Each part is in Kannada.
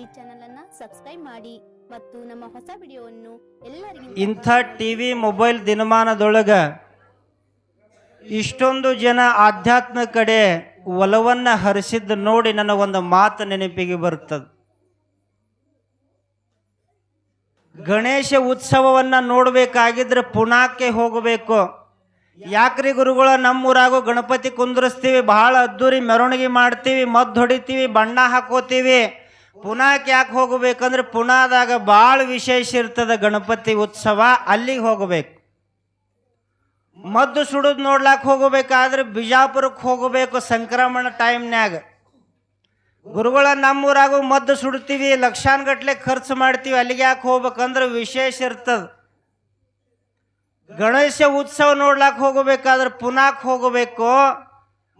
ಈ ಚಾನೆಲ್ ಅನ್ನ ಸಬ್ಸ್ಕ್ರೈಬ್ ಮಾಡಿ ಮತ್ತು ನಮ್ಮ ಹೊಸ ವಿಡಿಯೋವನ್ನು ಎಲ್ಲರಿಗೂ ಇಂಥ ಟಿವಿ ಮೊಬೈಲ್ ದಿನಮಾನದೊಳಗ ಇಷ್ಟೊಂದು ಜನ ಆಧ್ಯಾತ್ಮ ಕಡೆ ಒಲವನ್ನ ಹರಿಸಿದ್ದು ನೋಡಿ ನನಗೊಂದು ಮಾತು ನೆನಪಿಗೆ ಬರುತ್ತದೆ. ಗಣೇಶ ಉತ್ಸವವನ್ನ ನೋಡ್ಬೇಕಾಗಿದ್ರೆ ಪುಣಾಕ್ಕೆ ಹೋಗಬೇಕು. ಯಾಕ್ರಿ ಗುರುಗಳ, ನಮ್ಮೂರಾಗೂ ಗಣಪತಿ ಕುಂದ್ರಿಸ್ತೀವಿ, ಬಹಳ ಅದ್ದೂರಿ ಮೆರವಣಿಗೆ ಮಾಡ್ತೀವಿ, ಮದ್ದು ಹೊಡಿತೀವಿ, ಬಣ್ಣ ಹಾಕೋತೀವಿ. ಪುನಾಕ್ಕೆ ಯಾಕೆ ಹೋಗಬೇಕಂದ್ರೆ ಪುನಾದಾಗ ಭಾಳ ವಿಶೇಷ ಇರ್ತದ ಗಣಪತಿ ಉತ್ಸವ, ಅಲ್ಲಿಗೆ ಹೋಗಬೇಕು. ಮದ್ದು ಸುಡೋದು ನೋಡ್ಲಾಕ್ ಹೋಗಬೇಕಾದ್ರೆ ಬಿಜಾಪುರಕ್ಕೆ ಹೋಗಬೇಕು ಸಂಕ್ರಮಣ ಟೈಮ್ನ್ಯಾಗ. ಗುರುಗಳ ನಮ್ಮೂರಾಗೂ ಮದ್ದು ಸುಡ್ತೀವಿ, ಲಕ್ಷಾನ್ಗಟ್ಲೆ ಖರ್ಚು ಮಾಡ್ತೀವಿ, ಅಲ್ಲಿಗೆ ಯಾಕೆ ಹೋಗ್ಬೇಕಂದ್ರೆ ವಿಶೇಷ ಇರ್ತದೆ. ಗಣೇಶ ಉತ್ಸವ ನೋಡ್ಲಾಕ್ ಹೋಗಬೇಕಾದ್ರೆ ಪುನಾಕ್ ಹೋಗಬೇಕು.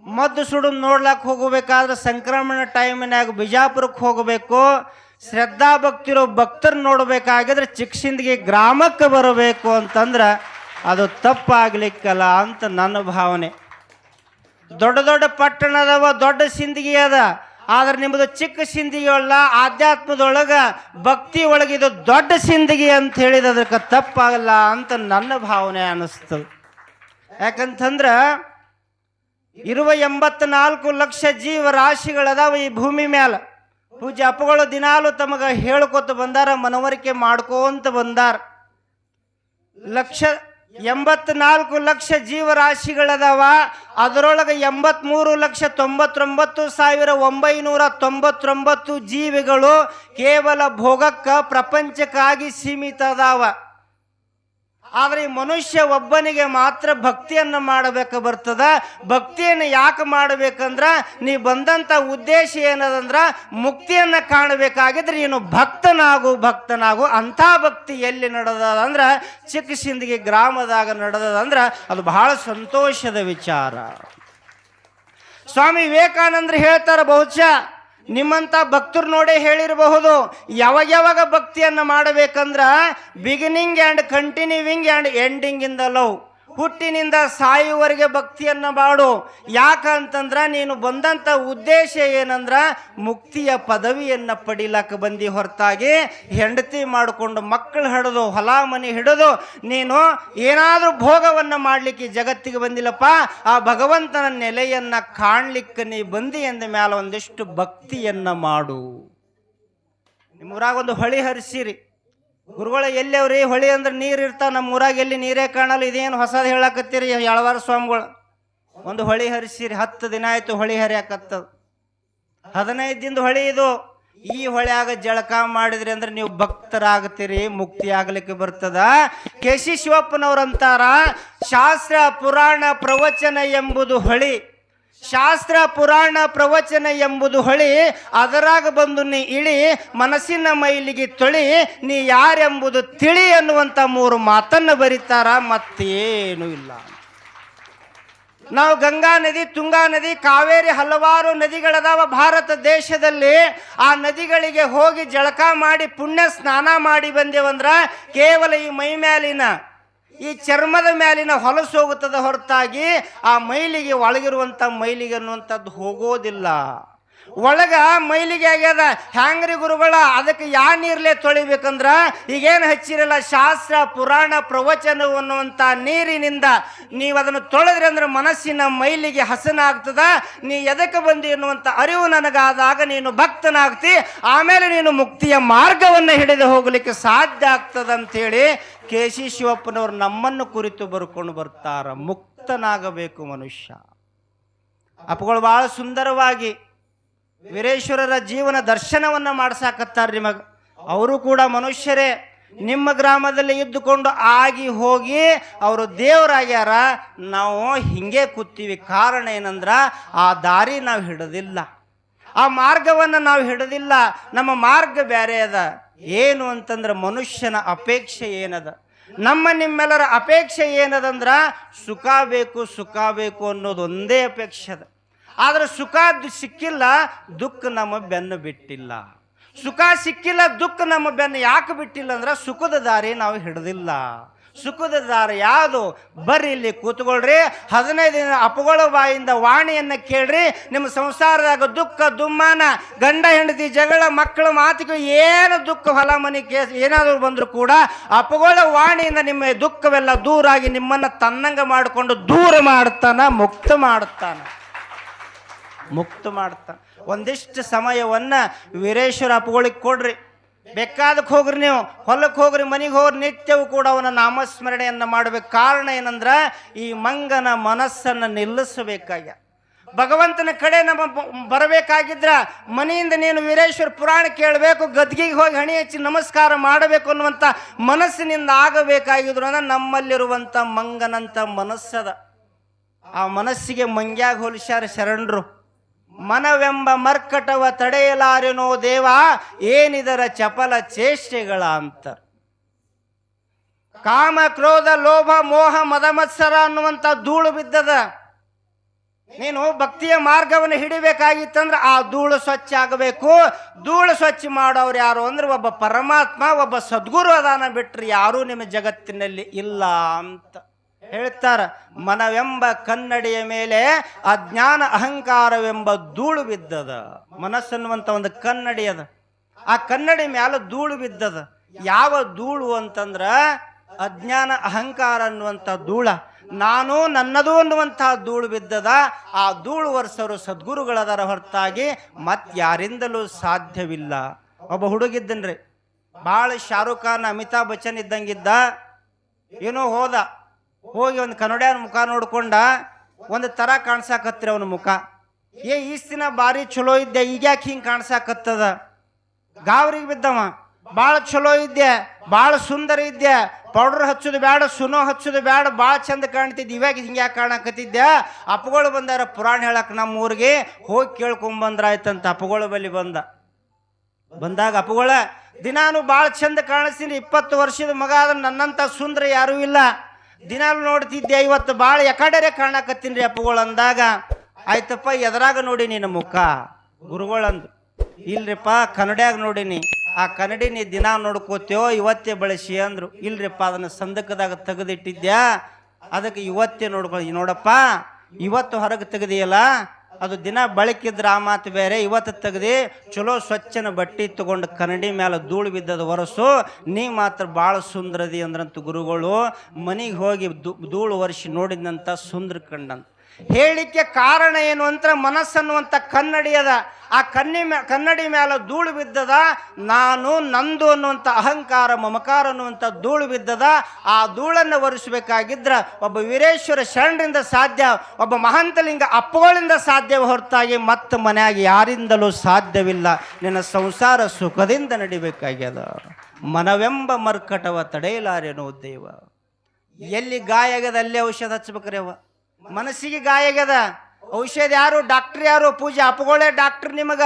ಮದ್ದು ಸುಡು ನೋಡ್ಲಾಕ್ ಹೋಗಬೇಕಾದ್ರೆ ಸಂಕ್ರಮಣ ಟೈಮಿನಾಗ ಬಿಜಾಪುರಕ್ಕೆ ಹೋಗಬೇಕು. ಶ್ರದ್ಧಾ ಭಕ್ತಿರೋ ಭಕ್ತರು ನೋಡಬೇಕಾಗಿದ್ರೆ ಚಿಕ್ಕಸಿಂದಿಗೆ ಗ್ರಾಮಕ್ಕೆ ಬರಬೇಕು ಅಂತಂದ್ರೆ ಅದು ತಪ್ಪಾಗ್ಲಿಕ್ಕಲ್ಲ ಅಂತ ನನ್ನ ಭಾವನೆ. ದೊಡ್ಡ ದೊಡ್ಡ ಪಟ್ಟಣ ಅದಾವ ದೊಡ್ಡ ಸಿಂದಗಿ ಅದ. ಆದ್ರೆ ನಿಮ್ದು ಚಿಕ್ಕ ಸಿಂದಗಿ ಅಲ್ಲ, ಆಧ್ಯಾತ್ಮದೊಳಗ ಭಕ್ತಿ ಒಳಗಿದು ದೊಡ್ಡ ಸಿಂದಗಿ ಅಂತ ಹೇಳಿದ ಅದಕ್ಕೆ ತಪ್ಪಾಗಲ್ಲ ಅಂತ ನನ್ನ ಭಾವನೆ ಅನ್ನಿಸ್ತದೆ ಯಾಕಂತಂದ್ರ ಇರುವ ಎಂಬತ್ನಾಲ್ಕು ಲಕ್ಷ ಜೀವರಾಶಿಗಳದಾವ ಈ ಭೂಮಿ ಮ್ಯಾಲ. ಪೂಜೆ ಅಪ್ಪಗಳು ದಿನಾಲು ತಮಗ ಹೇಳ್ಕೊತ ಬಂದಾರ, ಮನವರಿಕೆ ಮಾಡ್ಕೋಂತ ಬಂದಾರ. ಲಕ್ಷ, ಎಂಬತ್ನಾಲ್ಕು ಲಕ್ಷ ಜೀವರಾಶಿಗಳದಾವ ಅದರೊಳಗೆ ಎಂಬತ್ಮೂರು ಲಕ್ಷ ತೊಂಬತ್ತೊಂಬತ್ತು ಸಾವಿರ ಒಂಬೈನೂರ ತೊಂಬತ್ತೊಂಬತ್ತು ಜೀವಿಗಳು ಕೇವಲ ಭೋಗಕ್ಕ ಪ್ರಪಂಚಕ್ಕಾಗಿ ಸೀಮಿತ ಅದಾವ ಆದರೆ ಮನುಷ್ಯ ಒಬ್ಬನಿಗೆ ಮಾತ್ರ ಭಕ್ತಿಯನ್ನು ಮಾಡಬೇಕು ಬರ್ತದ? ಭಕ್ತಿಯನ್ನು ಯಾಕೆ ಮಾಡಬೇಕಂದ್ರೆ, ನೀ ಬಂದಂಥ ಉದ್ದೇಶ ಏನದಂದ್ರೆ, ಮುಕ್ತಿಯನ್ನು ಕಾಣಬೇಕಾಗಿದ್ರೆ ನೀನು ಭಕ್ತನಾಗು ಭಕ್ತನಾಗು. ಅಂಥ ಭಕ್ತಿ ಎಲ್ಲಿ ನಡೆದದ ಅಂದ್ರೆ ಚಿಕ್ಕ ಸಿಂದಗಿ ಗ್ರಾಮದಾಗ ನಡೆದದಂದ್ರೆ, ಅದು ಬಹಳ ಸಂತೋಷದ ವಿಚಾರ. ಸ್ವಾಮಿ ವಿವೇಕಾನಂದರು ಹೇಳ್ತಾರೆ ಬಹುಶಃ ನಿಮ್ಮಂಥ ಭಕ್ತರು ನೋಡೇ ಹೇಳಿರಬಹುದು ಯಾವಾಗ ಯಾವಾಗ ಭಕ್ತಿಯನ್ನು ಮಾಡಬೇಕಂದ್ರೆ beginning and continuing and ending in the love. ಹುಟ್ಟಿನಿಂದ ಸಾಯುವವರೆಗೆ ಭಕ್ತಿಯನ್ನು ಮಾಡು ಯಾಕಂತಂದ್ರೆ ನೀನು ಬಂದಂಥ ಉದ್ದೇಶ ಏನಂದ್ರೆ ಮುಕ್ತಿಯ ಪದವಿಯನ್ನು ಪಡಿಲಕ್ಕ ಬಂದು ಹೊರತಾಗಿ ಹೆಂಡತಿ ಮಾಡಿಕೊಂಡು ಮಕ್ಕಳು ಹಿಡಿದು, ಹೊಲ ಮನೆ ಹಿಡಿದು, ನೀನು ಏನಾದರೂ ಭೋಗವನ್ನು ಮಾಡಲಿಕ್ಕೆ ಜಗತ್ತಿಗೆ ಬಂದಿಲ್ಲಪ್ಪ. ಆ ಭಗವಂತನ ನೆಲೆಯನ್ನು ಕಾಣಲಿಕ್ಕೆ ನೀ ಬಂದಿ ಎಂದ ಮೇಲೆ ಒಂದಿಷ್ಟು ಭಕ್ತಿಯನ್ನು ಮಾಡು. ನಿಮ್ಮೂರಾಗ ಒಂದು ಹೊಳಿ ಹರಿಸಿರಿ. ಗುರುಗಳ ಎಲ್ಲೆವ್ರಿ ಹೊಳಿ ಅಂದ್ರೆ ನೀರು ಇರ್ತಾವ ನಮ್ಮ ಊರಾಗ ಎಲ್ಲಿ ನೀರೇ ಕಾಣಲ್ಲ, ಇದೇನು ಹೊಸದು ಹೇಳಕತ್ತೀರಿ? ಯಳವಾರ ಸ್ವಾಮಿಗಳು. ಒಂದು ಹೊಳಿ ಹರಿಸಿರಿ, ಹತ್ತು ದಿನ ಆಯ್ತು ಹೊಳಿ ಹರಿಯಾಕತ್ತದ. ಹದಿನೈದು ದಿನದ ಹೊಳಿ ಇದು. ಈ ಹೊಳ್ಯಾಗ ಜಳಕ ಮಾಡಿದ್ರಿ ಅಂದ್ರೆ ನೀವು ಭಕ್ತರಾಗ್ತೀರಿ, ಮುಕ್ತಿ ಆಗ್ಲಿಕ್ಕೆ ಬರ್ತದ. ಕೆ ಸಿ ಶಿವಪ್ಪನವ್ರು ಅಂತಾರ, ಶಾಸ್ತ್ರ, ಪುರಾಣ, ಪ್ರವಚನ ಎಂಬುದು ಹೊಳಿ. ಶಾಸ್ತ್ರ, ಪುರಾಣ, ಪ್ರವಚನ ಎಂಬುದು ಹೊಳಿ, ಅದರಾಗ ಬಂದು ನೀ ಇಳಿ, ಮನಸ್ಸಿನ ಮೈಲಿಗೆ ತೊಳಿ, ನೀ ಯಾರೆಂಬುದು ತಿಳಿ ಅನ್ನುವಂಥ ಮೂರು ಮಾತನ್ನು ಬರೀತಾರ, ಮತ್ತೇನೂ ಇಲ್ಲ. ನಾವು ಗಂಗಾ ನದಿ, ತುಂಗಾ ನದಿ, ಕಾವೇರಿ ಹಲವಾರು ನದಿಗಳದಾವ ಭಾರತ ದೇಶದಲ್ಲಿ. ಆ ನದಿಗಳಿಗೆ ಹೋಗಿ ಜಳಕ ಮಾಡಿ, ಪುಣ್ಯ ಸ್ನಾನ ಮಾಡಿ ಬಂದೇವಂದ್ರ ಕೇವಲ ಈ ಮೈ ಮ್ಯಾಲಿನ ಈ ಚರ್ಮದ ಮೇಲಿನ ಹೊಲಸು ಹೋಗುತ್ತದೆ ಹೊರತಾಗಿ ಆ ಮೈಲಿಗೆ ಒಳಗಿರುವಂಥ ಮೈಲಿಗೆ ಅನ್ನುವಂಥದ್ದು ಹೋಗೋದಿಲ್ಲ. ಒಳಗ ಮೈಲಿಗೆ ಆಗ್ಯದ. ಹ್ಯಾಂಗ್ರಿ ಗುರುಗಳ, ಅದಕ್ಕೆ ಯಾ ನೀರ್ಲೆ ತೊಳಿಬೇಕಂದ್ರ? ಈಗೇನು ಹಚ್ಚಿರಲ್ಲ? ಶಾಸ್ತ್ರ, ಪುರಾಣ ಪ್ರವಚನ ಅನ್ನುವಂಥ ನೀರಿನಿಂದ ನೀವು ಅದನ್ನು ತೊಳೆದ್ರಿ ಅಂದ್ರೆ ಮನಸ್ಸಿನ ಮೈಲಿಗೆ ಹಸನಾಗ್ತದ. ನೀ ಎದಕ್ಕೆ ಬಂದಿ ಅನ್ನುವಂಥ ಅರಿವು ನನಗಾದಾಗ ನೀನು ಭಕ್ತನಾಗ್ತಿ. ಆಮೇಲೆ ನೀನು ಮುಕ್ತಿಯ ಮಾರ್ಗವನ್ನು ಹಿಡಿದು ಹೋಗಲಿಕ್ಕೆ ಸಾಧ್ಯ ಆಗ್ತದಂತೇಳಿ ಕೆ ಸಿ ಶಿವಪ್ಪನವರು ನಮ್ಮನ್ನು ಕುರಿತು ಬರ್ಕೊಂಡು ಬರ್ತಾರ, ಮುಕ್ತನಾಗಬೇಕು ಮನುಷ್ಯ. ಅಪ್ಪಗಳು ಭಾಳ ಸುಂದರವಾಗಿ ವೀರೇಶ್ವರರ ಜೀವನ ದರ್ಶನವನ್ನು ಮಾಡಿಸಾಕತ್ತಾರೆ ನಿಮಗೆ. ಅವರು ಕೂಡ ಮನುಷ್ಯರೇ. ನಿಮ್ಮ ಗ್ರಾಮದಲ್ಲಿ ಇದ್ದುಕೊಂಡು ಆಗಿ ಹೋಗಿ ಅವರು ದೇವರಾಗ್ಯಾರ. ನಾವು ಹಿಂಗೆ ಕೂತೀವಿ. ಕಾರಣ ಏನಂದ್ರ ಆ ದಾರಿ ನಾವು ಹಿಡದಿಲ್ಲ. ಆ ಮಾರ್ಗವನ್ನು ನಾವು ಹಿಡದಿಲ್ಲ. ನಮ್ಮ ಮಾರ್ಗ ಬೇರೆ ಅದ. ಏನು ಅಂತಂದ್ರೆ ಮನುಷ್ಯನ ಅಪೇಕ್ಷೆ ಏನದ? ನಮ್ಮ ನಿಮ್ಮೆಲ್ಲರ ಅಪೇಕ್ಷೆ ಏನದಂದ್ರ ಸುಖ ಬೇಕು ಸುಖ ಬೇಕು ಅನ್ನೋದು ಒಂದೇ ಅಪೇಕ್ಷೆ ಅದ. ಆದ್ರೆ ಸುಖ ಸಿಕ್ಕಿಲ್ಲ, ದುಃಖ ನಮ್ಮ ಬೆನ್ನು ಬಿಟ್ಟಿಲ್ಲ. ಸುಖ ಸಿಕ್ಕಿಲ್ಲ, ದುಃಖ ನಮ್ಮ ಬೆನ್ನು ಯಾಕೆ ಬಿಟ್ಟಿಲ್ಲ ಅಂದ್ರೆ ಸುಖದ ದಾರಿ ನಾವು ಹಿಡ್ದಿಲ್ಲ. ಸುಖದ ದಾರ ಯಾವುದು? ಬರ್ರಿ ಇಲ್ಲಿ ಕೂತ್ಕೊಳ್ರಿ. ಹದಿನೈದು ದಿನ ಅಪಗಳ ಬಾಯಿಂದ ವಾಣಿಯನ್ನು ಕೇಳ್ರಿ. ನಿಮ್ಮ ಸಂಸಾರದಾಗ ದುಃಖ, ದುಮ್ಮಾನ, ಗಂಡ, ಹೆಂಡತಿ, ಜಗಳ, ಮಕ್ಕಳ ಮಾತಿಗೆ ಏನು ದುಃಖ, ಹೊಲ, ಮನೆ, ಕೇಸ್, ಏನಾದರೂ ಬಂದರೂ ಕೂಡ ಅಪಗಳ ವಾಣಿಯಿಂದ ನಿಮ್ಮ ದುಃಖವೆಲ್ಲ ದೂರಾಗಿ ನಿಮ್ಮನ್ನು ತನ್ನಂಗ ಮಾಡಿಕೊಂಡು ದೂರ ಮಾಡ್ತಾನ, ಮುಕ್ತ ಮಾಡ್ತಾನ. ಮುಕ್ತ ಮಾಡ್ತಾನೆ. ಒಂದಿಷ್ಟು ಸಮಯವನ್ನ ವೀರೇಶ್ವರ ಅಪ್ಪಗಳಿಗೆ ಕೊಡ್ರಿ. ಬೇಕಾದಕ್ಕೆ ಹೋಗ್ರಿ ನೀವು ಹೊಲಕ್ಕೆ ಹೋಗ್ರಿ, ಮನೆಗೆ ಹೋಗ್ರಿ, ನಿತ್ಯವೂ ಕೂಡ ಅವನ ನಾಮಸ್ಮರಣೆಯನ್ನು ಮಾಡಬೇಕು. ಕಾರಣ ಏನಂದ್ರ, ಈ ಮಂಗನ ಮನಸ್ಸನ್ನು ನಿಲ್ಲಿಸಬೇಕಾಗ್ಯ. ಭಗವಂತನ ಕಡೆ ನಮ್ಮ ಬರಬೇಕಾಗಿದ್ರ, ಮನೆಯಿಂದ ನೀನು ವೀರೇಶ್ವರ ಪುರಾಣ ಕೇಳಬೇಕು, ಗದ್ಗಿಗೆ ಹೋಗಿ ಹಣಿ ಹಚ್ಚಿ ನಮಸ್ಕಾರ ಮಾಡಬೇಕು ಅನ್ನುವಂಥ ಮನಸ್ಸಿನಿಂದ ಆಗಬೇಕಾಗಿದ್ರು ಅಂದ್ರೆ ನಮ್ಮಲ್ಲಿರುವಂಥ ಮಂಗನಂಥ ಮನಸ್ಸದ. ಆ ಮನಸ್ಸಿಗೆ ಮಂಗ್ಯಾಗ ಹೋಲಿಸ್ಯಾರ ಶರಣರು. ಮನವೆಂಬ ಮರ್ಕಟವ ತಡೆಯಲಾರೆನೋ ದೇವ, ಏನಿದರ ಚಪಲ ಚೇಷ್ಟೆಗಳ ಅಂತ. ಕಾಮ, ಕ್ರೋಧ, ಲೋಭ, ಮೋಹ ಮದಮತ್ಸರ ಅನ್ನುವಂಥ ಧೂಳು ಬಿದ್ದದ. ನೀನು ಭಕ್ತಿಯ ಮಾರ್ಗವನ್ನು ಹಿಡಿಬೇಕಾಗಿತ್ತಂದ್ರೆ ಆ ಧೂಳು ಸ್ವಚ್ಛ ಆಗಬೇಕು. ಧೂಳು ಸ್ವಚ್ಛ ಮಾಡೋರು ಯಾರು ಅಂದ್ರೆ ಒಬ್ಬ ಪರಮಾತ್ಮ, ಒಬ್ಬ ಸದ್ಗುರು ಅದಾನ ಬಿಟ್ರೆ ಯಾರೂ ನಿಮ್ಮ ಜಗತ್ತಿನಲ್ಲಿ ಇಲ್ಲ ಅಂತ. ಹೇಳ್ತಾರ, ಮನವೆಂಬ ಕನ್ನಡಿಯ ಮೇಲೆ ಅಜ್ಞಾನ ಅಹಂಕಾರವೆಂಬ ಧೂಳು ಬಿದ್ದದ. ಮನಸ್ಸನ್ನುವಂಥ ಒಂದು ಕನ್ನಡಿ ಅದ. ಆ ಕನ್ನಡಿ ಮ್ಯಾಲ ಧೂಳು ಬಿದ್ದದ. ಯಾವ ಧೂಳು ಅಂತಂದ್ರ ಅಜ್ಞಾನ ಅಹಂಕಾರ ಅನ್ನುವಂಥ ಧೂಳ. ನಾನು ನನ್ನದು ಅನ್ನುವಂತಹ ಧೂಳು ಬಿದ್ದದ. ಆ ಧೂಳು ವರ್ಷರು ಸದ್ಗುರುಗಳದರ ಹೊರತಾಗಿ ಮತ್ತಾರಿಂದಲೂ ಸಾಧ್ಯವಿಲ್ಲ. ಒಬ್ಬ ಹುಡುಗಿದ್ದನ್ರಿ. ಭಾಳ ಶಾರುಖ್ ಖಾನ್, ಅಮಿತಾಬ್ ಬಚ್ಚನ್ ಇದ್ದಂಗಿದ್ದ, ಏನೋ ಹೋದ. ಹೋಗಿ ಒಂದು ಕನ್ನಡಿಯನ್ ಮುಖ ನೋಡ್ಕೊಂಡ ಒಂದು ಥರ ಕಾಣ್ಸಾಕತ್ರಿ ಅವನ ಮುಖ. ಏ ಈಸ್ತಿನ ಭಾರಿ ಚಲೋ ಇದ್ದೆ ಈಗ್ಯಾಕೆ ಹಿಂಗೆ ಕಾಣಿಸಾಕತ್ತದ? ಗಾವ್ರಿಗೆ ಬಿದ್ದವ. ಭಾಳ ಚಲೋ ಇದ್ದೆ ಭಾಳ ಸುಂದರ ಇದ್ದೆ, ಪೌಡರ್ ಹಚ್ಚೋದು ಬೇಡ ಸುನೋ ಹಚ್ಚೋದು ಬೇಡ ಭಾಳ ಚಂದ ಕಾಣ್ತಿದ್ದೆ, ಇವಾಗ ಹಿಂಗೆ ಯಾಕೆ ಕಾಣಕತ್ತಿದ್ದೆ? ಅಪ್ಪಗಳು ಬಂದಾರ, ಪುರಾಣ ಹೇಳಕ್ ನಮ್ಮ ಊರಿಗೆ ಹೋಗಿ ಕೇಳ್ಕೊಂಬಂದ್ರಾಯ್ತಂತ ಅಪ್ಪಗಳು ಬಳಿ ಬಂದ. ಬಂದಾಗ ಅಪ್ಪಗಳ, ದಿನಾನು ಭಾಳ ಚಂದ ಕಾಣಿಸ್ತೀನಿ, ಇಪ್ಪತ್ತು ವರ್ಷದ ಮಗ ಆದ್ರೆ ನನ್ನಂಥ ಸುಂದರ ಯಾರೂ ಇಲ್ಲ. ದಿನಾಲು ನೋಡ್ತಿದ್ದೆ ಇವತ್ತು ಭಾಳ ಎಕಡೆರೆ ಕಾಣಕತ್ತೀನಿ ರೀ ಅಪ್ಪಗಳು ಅಂದಾಗ, ಆಯ್ತಪ್ಪ, ಎದರಾಗ ನೋಡಿ ನಿನ್ನ ಮುಖ. ಗುರುಗಳಂದು ಇಲ್ರಿಪ್ಪ, ಕನ್ನಡಿಯಾಗ ನೋಡಿನಿ, ಆ ಕನ್ನಡಿ ನೀ ದಿನ ನೋಡ್ಕೋತೇವೋ ಇವತ್ತೇ ಬಳಸಿ ಅಂದ್ರು. ಇಲ್ರಿಪ್ಪ, ಅದನ್ನ ಸಂದಕದಾಗ ತೆಗೆದಿಟ್ಟಿದ್ಯಾ? ಅದಕ್ಕೆ ಇವತ್ತೇ ನೋಡ್ಕೊ ನೋಡಪ್ಪ, ಇವತ್ತು ಹೊರಗೆ ತೆಗೆದಿಯಲ್ಲ ಅದು ದಿನ ಬಳಕಿದ್ರೆ ಆ ಮಾತು ಬೇರೆ. ಇವತ್ತು ತೆಗ್ದು ಚಲೋ ಸ್ವಚ್ಛನ ಬಟ್ಟೆ ತಗೊಂಡು ಕನ್ನಡಿ ಮೇಲೆ ಧೂಳು ಬಿದ್ದದ ಒರಸು ನೀ ಮಾತ್ರ ಭಾಳ ಸುಂದರದಿ ಅಂದ್ರಂತ ಗುರುಗಳು. ಮನೆಗೆ ಹೋಗಿ ಧೂಳು ಒರೆಸಿ ನೋಡಿದಂಥ ಸುಂದರ ಕಂಡಂತ. ಹೇಳಿಕೆ ಕಾರಣ ಏನು ಅಂತ ಮನಸ್ಸನ್ನುವಂಥ ಕನ್ನಡಿ ಅದ ಆ ಕನ್ನಿ ಕನ್ನಡಿ ಮೇಲೆ ಧೂಳು ಬಿದ್ದದ, ನಾನು ನಂದು ಅನ್ನುವಂಥ ಅಹಂಕಾರ, ಮಮಕಾರ ಅನ್ನುವಂಥ ಧೂಳು ಬಿದ್ದದ, ಆ ಧೂಳನ್ನು ಒರೆಸಬೇಕಾಗಿದ್ರ ಒಬ್ಬ ವೀರೇಶ್ವರ ಶರಣರಿಂದ ಸಾಧ್ಯ, ಒಬ್ಬ ಮಹಂತಲಿಂಗ ಅಪ್ಪಗಳಿಂದ ಸಾಧ್ಯ ಹೊರತಾಗಿ ಮತ್ತೆ ಮನೆಯಾಗಿ ಯಾರಿಂದಲೂ ಸಾಧ್ಯವಿಲ್ಲ. ನಿನ್ನ ಸಂಸಾರ ಸುಖದಿಂದ ನಡಿಬೇಕಾಗ್ಯದ. ಮನವೆಂಬ ಮರ್ಕಟವ ತಡೆಯಲಾರೇನೋ ದೇವ. ಎಲ್ಲಿ ಗಾಯ ಅಲ್ಲೇ ಔಷಧ ಹಚ್ಬೇಕ್ರಿ ಅವ. ಮನಸ್ಸಿಗೆ ಗಾಯ ಆಗ್ಯದ? ಔಷಧ ಯಾರು, ಡಾಕ್ಟರ್ ಯಾರು? ಪೂಜೆ ಅಪ್ಪಗಳೇ ಡಾಕ್ಟರ್ ನಿಮಗ?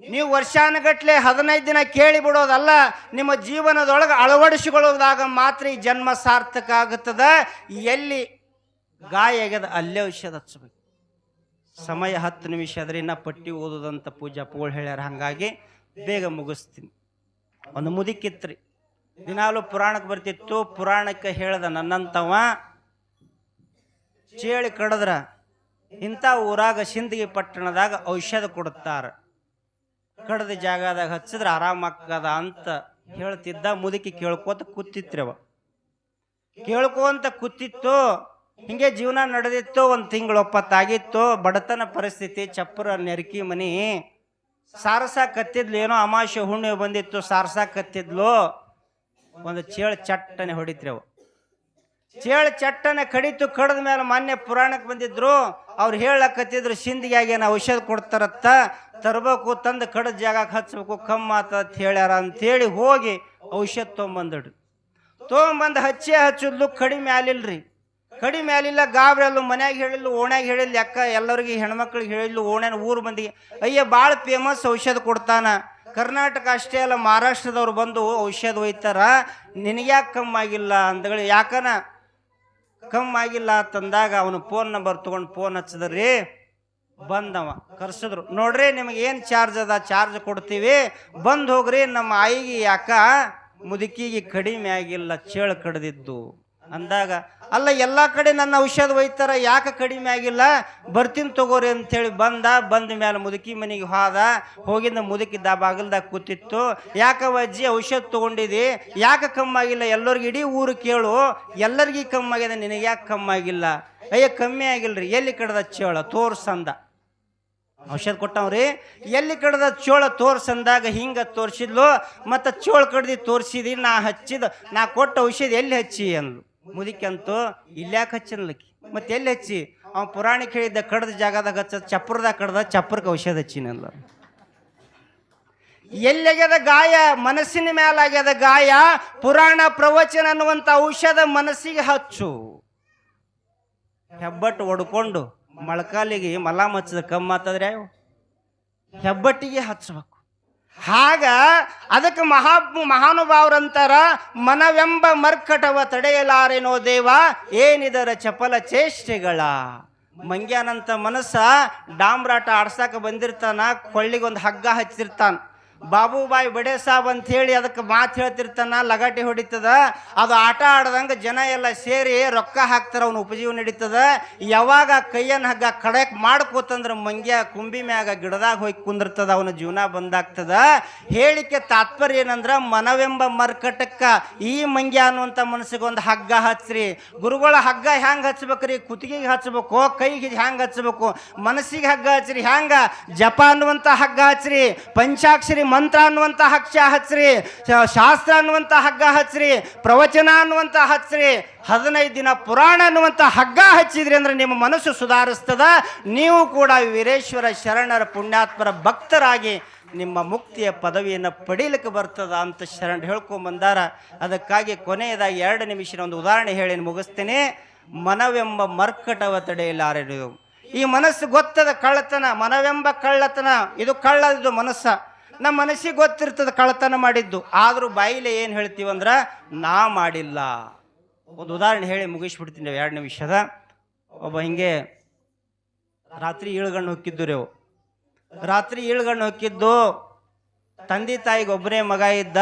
ನೀವು ವರ್ಷಾನುಗಟ್ಲೆ ಹದಿನೈದು ದಿನ ಕೇಳಿ ಬಿಡೋದಲ್ಲ ನಿಮ್ಮ ಜೀವನದೊಳಗೆ ಅಳವಡಿಸಿಕೊಳ್ಳೋದಾಗ ಮಾತ್ರ ಈ ಜನ್ಮ ಸಾರ್ಥಕ ಆಗುತ್ತದ? ಎಲ್ಲಿ ಗಾಯ ಆಗ್ಯದ, ಅಲ್ಲೇ ಔಷಧ ಹಚ್ಚಬೇಕು. ಸಮಯ ಹತ್ತು ನಿಮಿಷ, ಆದ್ರೆ ಇನ್ನ ಪಟ್ಟಿ ಓದೋದಂತ ಪೂಜೆ ಅಪ್ಪಗಳು ಹೇಳ್ಯಾರ ಹಾಗಾಗಿ ಬೇಗ ಮುಗಿಸ್ತೀನಿ. ಒಂದು ಮುದುಕಿತ್ರಿ. ದಿನಾಲು ಪುರಾಣಕ್ಕೆ ಬರ್ತಿತ್ತು, ಪುರಾಣಕ್ಕೆ ಹೇಳ್ದ ನನ್ನಂತವ ಚೇಳಿ ಕಡದ್ರ ಇಂಥ ಊರಾಗ ಸಿಂದಗಿ ಪಟ್ಟಣದಾಗ ಔಷಧ ಕೊಡುತ್ತಾರ. ಕಡದ ಜಾಗದಾಗ ಹಚ್ಚಿದ್ರೆ ಆರಾಮಾಗ್ತದ ಅಂತ ಹೇಳ್ತಿದ್ದ ಮುದುಕಿ ಕೇಳ್ಕೋತ ಕೂತಿತ್ರಿ ಅವ. ಕೇಳ್ಕೊಂತ ಕೂತಿತ್ತು, ಹಿಂಗೆ ಜೀವನ ನಡೆದಿತ್ತು, ಒಂದು ತಿಂಗಳು ಒಪ್ಪತ್ತಾಗಿತ್ತು. ಬಡತನ ಪರಿಸ್ಥಿತಿ, ಚಪ್ಪರ ನೆರಕಿ ಮನಿ ಸಾರಸಾಕತ್ತಿದ್ಲು ಏನೋ ಅಮಾಶೆ ಹುಣ್ಣಿಮೆ ಬಂದಿತ್ತು ಸಾರಸಾಕತ್ತಿದ್ಲು ಒಂದು ಚೇಳು ಚಟ್ಟನೆ ಹೊಡಿತ್ರಿ ಅವು. ಚೇಳು ಚಟ್ಟನೆ ಕಡಿತು ಕಡದ ಮೇಲೆ ಮೊನ್ನೆ ಪುರಾಣಕ್ಕೆ ಬಂದಿದ್ರು. ಅವ್ರು ಹೇಳಕತ್ತಿದ್ರು ಸಿಂದಿಗೆ ಏನು ಔಷಧ ಕೊಡ್ತಾರತ್ತ? ತರಬೇಕು, ತಂದು ಕಡದ ಜಾಗಕ್ಕೆ ಹಚ್ಚಬೇಕು ಕಮ್ಮ ಆತ ಹೇಳ್ಯಾರ. ಅಂತೇಳಿ ಹೋಗಿ ಔಷಧ ತೊಗೊಂಬಂದಡು ತೊಗೊಂಬಂದು ಹಚ್ಚಿ ಹಚ್ಚಿದ್ಲು, ಕಡಿಮೆ ಆಲಿಲ್ರಿ ಕಡಿಮೆ ಆಲಿಲ್ಲ ಗಾಬ್ರಲ್ಲು ಮನ್ಯಾಗ ಹೇಳಿಲ್ಲ ಓಣ್ಯಾಗ ಹೇಳಿಲ್ಲ ಯಾಕ ಎಲ್ಲರಿಗೆ ಹೆಣ್ಮಕ್ಳಿಗೆ ಹೇಳಿಲ್ಲ ಓಣ್ಯಾನ ಊರು ಮಂದಿಗೆ, ಅಯ್ಯ ಭಾಳ ಫೇಮಸ್ ಔಷಧ ಕೊಡ್ತಾನ. ಕರ್ನಾಟಕ ಅಷ್ಟೇ ಅಲ್ಲ, ಮಹಾರಾಷ್ಟ್ರದವ್ರು ಬಂದು ಔಷಧ ಒಯ್ತಾರ. ನಿನಗ್ಯಾಕೆ ಕಮ್ಮಾಗಿಲ್ಲ ಅಂದಗಳು ಯಾಕನ? ಕಮ್ಮಾಗಿಲ್ಲ ತಂದಾಗ ಅವನು ಫೋನ್ ನಂಬರ್ ತೊಗೊಂಡು ಫೋನ್ ಹಚ್ಚಿದ್ರಿ ಬಂದವ. ಕರ್ಸಿದ್ರು, ನೋಡ್ರಿ ನಿಮಗೆ ಏನು ಚಾರ್ಜ್ ಅದ? ಚಾರ್ಜ್ ಕೊಡ್ತೀವಿ. ಬಂದು ಹೋಗ್ರಿ, ನಮ್ಮ ಆಯಿಗೆ ಯಾಕ ಮುದುಕಿಗೆ ಕಡಿಮೆ ಆಗಿಲ್ಲ, ಚೇಳು ಕಡ್ದಿದ್ದು. ಅಂದಾಗ, ಅಲ್ಲ, ಎಲ್ಲ ಕಡೆ ನನ್ನ ಔಷಧ ಒಯ್ತಾರ, ಯಾಕೆ ಕಡಿಮೆ ಆಗಿಲ್ಲ? ಬರ್ತೀನಿ ತಗೋರಿ ಅಂತೇಳಿ ಬಂದ ಬಂದ ಮೇಲೆ ಮುದುಕಿ ಮನೆಗೆ ಹೋದ, ಹೋಗಿಂದ ಮುದುಕಿದ್ದ ಬಾಗಿಲ್ದಾಗ ಕೂತಿತ್ತು. ಯಾಕವ ಅಜ್ಜಿ, ಔಷಧ ತಗೊಂಡಿದಿ? ಯಾಕೆ ಕಮ್ಮಾಗಿಲ್ಲ? ಎಲ್ಲರಿಗೂ ಇಡೀ ಊರು ಕೇಳು. ಎಲ್ಲರಿಗೂ ಕಮ್ಮಾಗಿದೆ, ನಿನಗೆ ಯಾಕೆ ಕಮ್ಮಾಗಿಲ್ಲ? ಅಯ್ಯ, ಕಮ್ಮಿ ಆಗಿಲ್ರಿ. ಎಲ್ಲಿ ಕಡ್ದ ಚೇಳ? ತೋರ್ಸಂದ. ಔಷಧ ಕೊಟ್ಟವ್ರಿ? ಎಲ್ಲಿ ಕಡ್ದ ಚೋಳ ತೋರ್ಸಂದಾಗ ಹಿಂಗ ತೋರ್ಸಿದ್ಲು? ಮತ್ತು ಚೋಳ ಕಡ್ದಿ ತೋರ್ಸಿದಿ, ನಾ ಹಚ್ಚಿದ, ನಾ ಕೊಟ್ಟ ಔಷಧ ಎಲ್ಲಿ ಹಚ್ಚಿ ಅಂದ್ಲು? ಮುದಿಕಂತು ಇಲ್ಯಾಕೆ ಹಚ್ಚಿನ್ಲಕ್ಕಿ ಮತ್ತೆ ಎಲ್ಲಿ ಹಚ್ಚಿ? ಅವ ಪುರಾಣಿಕ ಹೇಳಿದ್ದ ಕಡ್ದ ಜಾಗದಾಗ ಹಚ್ಚ ಚಪ್ರದಾಗ ಕಡ್ದ ಚಪ್ರಕ್ಕೆ ಔಷಧ ಹಚ್ಚಿನಲ್ಲ. ಎಲ್ಲಾಗ್ಯದ ಗಾಯ? ಮನಸ್ಸಿನ ಮೇಲಾಗ್ಯದ ಗಾಯ? ಪುರಾಣ ಪ್ರವಚನ ಅನ್ನುವಂಥ ಔಷಧ ಮನಸ್ಸಿಗೆ ಹಚ್ಚು. ಹೆಬ್ಬಟ್ಟು ಒಡ್ಕೊಂಡು ಮೊಳಕಾಲಿಗೆ ಮಲ ಮಚ್ಚದ ಕಮ್ಮಾತದ್ರೆ ಹೆಬ್ಬಟ್ಟಿಗೆ ಹಚ್ಚಬೇಕು. ಹಾಗ ಅದಕ್ಕೆ ಮಹಾ ಮಹಾನುಭಾವರಂತಾರ ಮನವೆಂಬ ಮರ್ಕಟವ ತಡೆಯಲಾರೆನೋ ದೇವ, ಏನಿದರ ಚಪಲ ಚೇಷ್ಟೆಗಳ ಮಂಗ್ಯಾನಂತ ಮನಸ್ಸ ಡಾಮ್ರಾಟ ಆಡ್ಸಾಕ ಬಂದಿರ್ತಾನ, ಕೊಳ್ಳಿಗೊಂದು ಹಗ್ಗ ಹಚ್ಚಿರ್ತಾನ. ಬಾಬುಬಾಯಿ ಬಡೆ ಸಾಬ್ ಅಂತ ಹೇಳಿ ಅದಕ್ಕೆ ಮಾತು ಹೇಳ್ತಿರ್ತಾನ, ಲಗಾಟಿ ಹೊಡಿತದ. ಅದು ಆಟ ಆಡ್ದಂಗೆ ಜನ ಎಲ್ಲ ಸೇರಿ ರೊಕ್ಕ ಹಾಕ್ತಾರೆ, ಅವನು ಉಪಜೀವ ನಡೀತದ. ಯಾವಾಗ ಕೈಯನ್ನು ಹಗ್ಗ ಕಡೆಕ್ ಮಾಡ್ಕೋತಂದ್ರೆ ಮಂಗ್ಯ ಕುಂಬಿ ಮ್ಯಾಗ ಗಿಡದಾಗ ಹೋಗಿ ಕುಂದಿರ್ತದ, ಅವನ ಜೀವನ ಬಂದಾಗ್ತದ. ಹೇಳಿಕೆ ತಾತ್ಪರ್ಯ ಏನಂದ್ರೆ ಮನವೆಂಬ ಮರ್ಕಟಕ್ಕೆ ಈ ಮಂಗ್ಯ ಅನ್ನುವಂಥ ಮನಸ್ಸಿಗೆ ಒಂದು ಹಗ್ಗ ಹಚ್ಚ್ರಿ ಗುರುಗಳ ಹಗ್ಗ ಹ್ಯಾಂಗ ಹಚ್ಬೇಕ್ರಿ? ಕುತ್ತಿಗೆಗೆ ಹಚ್ಬೇಕು, ಕೈಗೆ ಹ್ಯಾಂಗ ಹಚ್ಬೇಕು? ಮನಸ್ಸಿಗೆ ಹಗ್ಗ ಹಚ್ಚ್ರಿ ಹ್ಯಾಂಗ? ಜಪ ಅನ್ನುವಂಥ ಹಗ್ಗ ಹಚ್ಚ್ರಿ ಪಂಚಾಕ್ಷರಿ ಮಂತ್ರ ಅನ್ನುವಂಥ ಹಕ್ಷ ಹಚ್ಚ್ರಿ ಶಾಸ್ತ್ರ ಅನ್ನುವಂಥ ಹಗ್ಗ ಹಚ್ಚ್ರಿ ಪ್ರವಚನ ಅನ್ನುವಂಥ ಹಚ್ಚ್ರಿ ಹದಿನೈದು ದಿನ ಪುರಾಣ ಅನ್ನುವಂಥ ಹಗ್ಗ ಹಚ್ಚಿದ್ರಿ ಅಂದ್ರೆ ನಿಮ್ಮ ಮನಸ್ಸು ಸುಧಾರಿಸ್ತದ. ನೀವು ಕೂಡ ವೀರೇಶ್ವರ ಶರಣರ ಪುಣ್ಯಾತ್ಮರ ಭಕ್ತರಾಗಿ ನಿಮ್ಮ ಮುಕ್ತಿಯ ಪದವಿಯನ್ನು ಪಡೀಲಿಕ್ಕೆ ಬರ್ತದ ಅಂತ ಶರಣ ಹೇಳ್ಕೊಂಬಂದಾರ ಅದಕ್ಕಾಗಿ ಕೊನೆಯದಾಗಿ ಎರಡು ನಿಮಿಷ ಒಂದು ಉದಾಹರಣೆ ಹೇಳಿ ಮುಗಿಸ್ತೇನೆ. ಮನವೆಂಬ ಮರ್ಕಟವ ತಡೆಯಲಾರೆನು ಈ ಮನಸ್ಸು ಗೊತ್ತದ ಕಳ್ಳತನ, ಮನವೆಂಬ ಕಳ್ಳತನ, ಇದು ಕಳ್ಳದು ಮನಸ್ಸ. ನಮ್ಮ ಮನಸ್ಸಿಗೆ ಗೊತ್ತಿರ್ತದೆ ಕಳ್ಳತನ ಮಾಡಿದ್ದು. ಆದರೂ ಬಾಯಿಲೆ ಏನು ಹೇಳ್ತೀವಂದ್ರೆ ನಾ ಮಾಡಿಲ್ಲ. ಒಂದು ಉದಾಹರಣೆ ಹೇಳಿ ಮುಗಿಸ್ಬಿಡ್ತೀನಿ ಎರಡು ನಿಮಿಷದ ಒಬ್ಬ ಹಿಂಗೆ ರಾತ್ರಿ ಏಳುಗಣ್ಣು ಹೊಕ್ಕಿದ್ದು ರೀ ಅವು. ರಾತ್ರಿ ಏಳುಗಣ್ಣು ಹೊಕ್ಕಿದ್ದು, ತಂದೆ ತಾಯಿಗೆ ಒಬ್ಬನೇ ಮಗ ಇದ್ದ,